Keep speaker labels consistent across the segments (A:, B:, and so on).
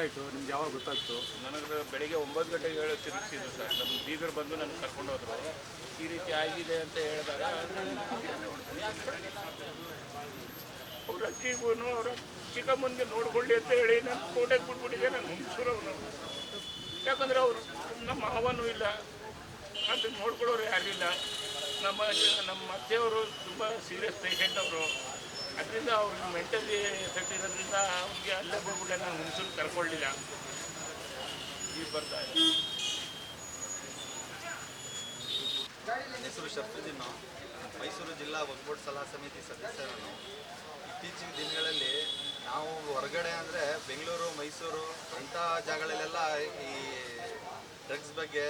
A: ಹೇಗಾಯಿತು ನಿಮ್ಗೆ ಯಾವಾಗ ಗೊತ್ತಾಗ್ತು?
B: ನನಗೆ ಬೆಳಿಗ್ಗೆ ಒಂಬತ್ತು ಗಂಟೆಗೆ ಹೇಳಿ ತಿರುಗಿಸಿದ್ರು ಸರ್. ನಮ್ಮ ಬೀಗರು ಬಂದು ನನ್ನ ಕರ್ಕೊಂಡು ಹೋದ್ರು. ಈ ರೀತಿ ಆಗಿದೆ ಅಂತ ಹೇಳಿದಾಗ ಅವ್ರ ಅಕ್ಕಿಗೂ ಅವ್ರ ಚಿಕ್ಕಮ್ಮನಿಗೆ ನೋಡ್ಕೊಳ್ಳಿ ಅಂತ ಹೇಳಿ ನಾನು ಕೋಟೆಗೆ ಬಿಟ್ಬಿಟ್ಟಿದ್ದೆ. ನಾನು ಹುಣಸೂರವನು ಯಾಕಂದ್ರೆ ಅವರು ನಮ್ಮ ಅವನು ಇಲ್ಲ. ಅಂತ ನೋಡ್ಕೊಳ್ಳೋರು ಯಾರಿಲ್ಲ ನಮ್ಮ ನಮ್ಮ ಅತ್ತೆಯವರು ತುಂಬ ಸೀರಿಯಸ್ ಪೇಷಂಟ್ ಅವರು. ಅದರಿಂದ ಅವ್ರಿಗೆ ಮೆಂಟಲಿ ಎಫೆಕ್ಟ್ ಇರೋದ್ರಿಂದ ಅವ್ರಿಗೆ ಅಲ್ಲೇ ಬಿಟ್ಬಿಟ್ಟೆ ನಾನು ಹುಣಸೂರು ಕರ್ಕೊಳ್ಳಿಲ್ಲ. ಈಗ ಬರ್ತಾ
C: ಹೆಸರು ಶರ್ಫುದ್ದೀನ್ ಮೈಸೂರು ಜಿಲ್ಲಾ ಒಕ್ಕೂಟ ಸಲಹಾ ಸಮಿತಿ ಸದಸ್ಯ ನಾನು ಇತ್ತೀಚಿನ ದಿನಗಳಲ್ಲಿ ನಾವು ಹೊರಗಡೆ ಅಂದರೆ ಬೆಂಗಳೂರು, ಮೈಸೂರು ಅಂಥ ಜಾಗಗಳಲ್ಲೆಲ್ಲ ಈ ಡ್ರಗ್ಸ್ ಬಗ್ಗೆ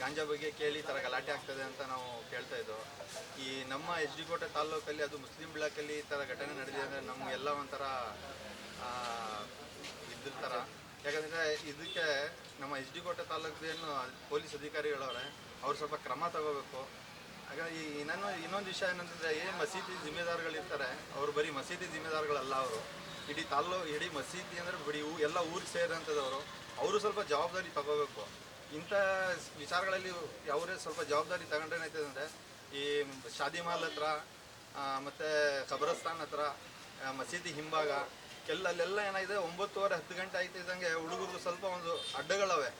C: ಗಾಂಜಾ ಬಗ್ಗೆ ಕೇಳಿ ಈ ಥರ ಗಲಾಟೆ ಆಗ್ತದೆ ಅಂತ ನಾವು ಕೇಳ್ತಾ ಇದ್ದೋ ಈ ನಮ್ಮ ಎಚ್ ಡಿ ಕೋಟೆ ತಾಲ್ಲೂಕಲ್ಲಿ ಅದು ಮುಸ್ಲಿಂ ಬ್ಲಾಕಲ್ಲಿ ಈ ಥರ ಘಟನೆ ನಡೆದಿದೆ ಅಂದರೆ ನಮಗೆಲ್ಲ ಒಂಥರ ಇದ್ರ ಥರ ಯಾಕಂದರೆ ಇದಕ್ಕೆ ನಮ್ಮ ಎಚ್ ಡಿ ಕೋಟೆ ತಾಲೂಕಿನ ಪೊಲೀಸ್ ಅಧಿಕಾರಿಗಳವ್ರೆ, ಅವ್ರು ಸ್ವಲ್ಪ ಕ್ರಮ ತಗೋಬೇಕು. ಹಾಗಾಗಿ ಈ ಇನ್ನೊಂದು ಇನ್ನೊಂದು ವಿಷಯ ಏನಂತಂದರೆ ಏನು ಮಸೀದಿ ಜಿಮ್ಮೆದಾರ್ಗಳಿರ್ತಾರೆ, ಅವ್ರು ಬರೀ ಮಸೀದಿ ಜಿಮ್ಮೆದಾರ್ಗಳಲ್ಲ ಅವರು. ಇಡೀ ತಾಲ್ಲೂ ಇಡೀ ಮಸೀದಿ ಅಂದರೆ ಬಿಡಿ ಎಲ್ಲ ಊರಿಗೆ ಸೇರಿದಂಥದ್ದವರು ಅವರು ಸ್ವಲ್ಪ ಜವಾಬ್ದಾರಿ ತಗೋಬೇಕು. ಇಂಥ ವಿಚಾರಗಳಲ್ಲಿ ಅವರೇ ಸ್ವಲ್ಪ ಜವಾಬ್ದಾರಿ ತಗೊಂಡ್ರೆ ಏನಾಯ್ತದೆ ಅಂದರೆ, ಈ ಶಾದಿ ಮಾಲ್ ಹತ್ರ ಮತ್ತು ಖಬರಸ್ತಾನ್ ಹತ್ರ ಮಸೀದಿ ಹಿಂಭಾಗ ಕೆಲಲ್ಲೆಲ್ಲ ಏನಾಗಿದೆ ಒಂಬತ್ತುವರೆ ಹತ್ತು ಗಂಟೆ ಆಯ್ತಿದ್ದಂಗೆ ಹುಡುಗರು ಸ್ವಲ್ಪ ಒಂದು ಅಡ್ಡಗಳವೆ.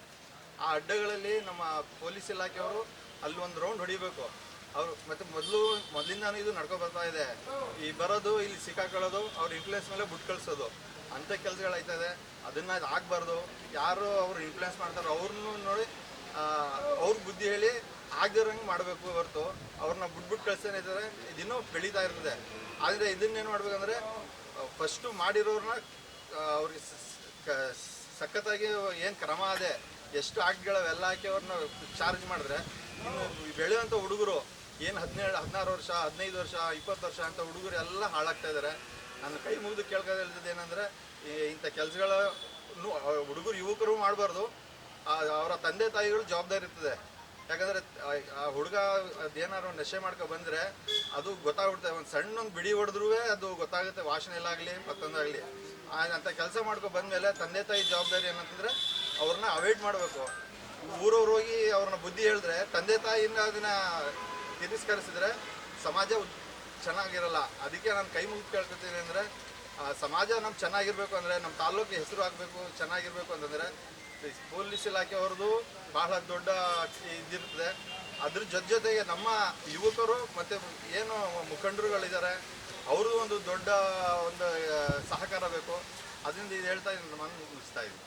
C: ಆ ಅಡ್ಡಗಳಲ್ಲಿ ನಮ್ಮ ಪೊಲೀಸ್ ಇಲಾಖೆಯವರು ಅಲ್ಲಿ ಒಂದು ರೌಂಡ್ ಹೊಡಿಬೇಕು. ಅವರು ಮತ್ತೆ ಮೊದಲು ಮೊದಲಿಂದಾನು ಇದು ನಡ್ಕೊ ಬರ್ತಾ ಇದೆ. ಈ ಬರೋದು, ಇಲ್ಲಿ ಸಿಕ್ಕಾಕೊಳ್ಳೋದು, ಅವ್ರ ಇನ್ಫ್ಲೂಯೆನ್ಸ್ ಮೇಲೆ ಬಿಟ್ಟು ಕಳಿಸೋದು. ಅಂಥ ಕೆಲಸಗಳಾಯ್ತದೆ ಅದನ್ನ ಆಗಬಾರ್ದು. ಯಾರು ಅವ್ರು ಇನ್ಫ್ಲೂಯೆನ್ಸ್ ಮಾಡ್ತಾರೋ ಅವ್ರನ್ನೂ ನೋಡಿ ಅವ್ರ ಬುದ್ಧಿ ಹೇಳಿ ಆಗದಿರೋಂಗೆ ಮಾಡಬೇಕು ಹೊರತು. ಅವ್ರನ್ನ ಬಿಟ್ಬಿಟ್ಟು ಕಳಿಸ್ತಾನೆ ಇದಿನ್ನೂ ಬೆಳೀತಾ ಇರ್ತದೆ. ಆದರೆ ಇದನ್ನೇನು ಮಾಡ್ಬೇಕಂದ್ರೆ ಫಸ್ಟು ಮಾಡಿರೋರನ್ನ ಅವ್ರಿಗೆ ಸಖತ್ತಾಗಿ ಏನು ಕ್ರಮ ಅದೇ, ಎಷ್ಟು ಆಕ್ಟ್ಗಳವೆಲ್ಲ ಹಾಕಿ ಅವ್ರನ್ನ ಚಾರ್ಜ್ ಮಾಡಿದ್ರೆ, ಇನ್ನು ಬೆಳೆಯುವಂಥ ಹುಡುಗರು ಏನು ಹದಿನೇಳು, ಹದಿನಾರು ವರ್ಷ, ಹದಿನೈದು ವರ್ಷ, ಇಪ್ಪತ್ತು ವರ್ಷ ಅಂತ ಹುಡುಗರು ಎಲ್ಲ ಹಾಳಾಗ್ತಾ ಇದ್ದಾರೆ ನನ್ನ ಕೈ ಮುಗಿದು ಕೇಳ್ಕೊಳ್ಳೋದು ಏನಂದರೆ ಇಂಥ ಕೆಲಸಗಳ ಹುಡುಗರು ಯುವಕರು ಮಾಡಬಾರ್ದು. ಅವರ ತಂದೆ ತಾಯಿಗಳು ಜವಾಬ್ದಾರಿ ಇರ್ತದೆ. ಯಾಕಂದರೆ, ಆ ಹುಡುಗ ಅದೇನಾದ್ರು ನಶೆ ಮಾಡ್ಕೊ ಬಂದರೆ ಅದು ಗೊತ್ತಾಗ್ಬಿಡ್ತದೆ. ಒಂದು ಸಣ್ಣ ಒಂದು ಬಿಡಿ ಹೊಡೆದ್ರೂ ಅದು ಗೊತ್ತಾಗುತ್ತೆ ವಾಸನೆಲ್ಲಾಗಲಿ ಮತ್ತೊಂದಾಗಲಿ ಅಂತ ಕೆಲಸ ಮಾಡ್ಕೊ ಬಂದಮೇಲೆ ತಂದೆ ತಾಯಿ ಜವಾಬ್ದಾರಿ ಏನಂತಂದರೆ ಅವ್ರನ್ನ ಅವಾಯ್ಡ್ ಮಾಡಬೇಕು. ಊರವ್ರು ಹೋಗಿ ಅವ್ರನ್ನ ಬುದ್ಧಿ ಹೇಳಿದ್ರೆ ತಂದೆ ತಾಯಿಯಿಂದ ಅದನ್ನ ತಿರಸ್ಕರಿಸಿದ್ರೆ ಸಮಾಜ ಚೆನ್ನಾಗಿರಲ್ಲ. ಅದಕ್ಕೆ ನಾನು ಕೈ ಮುಗಿದು ಕೇಳ್ಕೊತೀನಿ ಅಂದರೆ ಸಮಾಜ ನಮ್ಮ ಚೆನ್ನಾಗಿರ್ಬೇಕು ಅಂದರೆ ನಮ್ಮ ತಾಲೂಕು ಹೆಸರು ಆಗಬೇಕು ಚೆನ್ನಾಗಿರ್ಬೇಕು ಅಂತಂದರೆ ಪೊಲೀಸ್ ಇಲಾಖೆ ಅವ್ರದ್ದು ಬಹಳ ದೊಡ್ಡ ಇದಿರ್ತದೆ. ಅದ್ರ ಜೊತೆ ಜೊತೆಗೆ ನಮ್ಮ ಯುವಕರು ಮತ್ತು ಏನು ಮುಖಂಡರುಗಳಿದ್ದಾರೆ, ಅವ್ರದ್ದು ಒಂದು ದೊಡ್ಡ ಒಂದು ಸಹಕಾರ ಬೇಕು. ಅದರಿಂದ ಇದು ಹೇಳ್ತಾ ಇದ್ದೀನಿ ನಾನು ಮುಗಿಸ್ತಾ ಇದ್ದೀನಿ.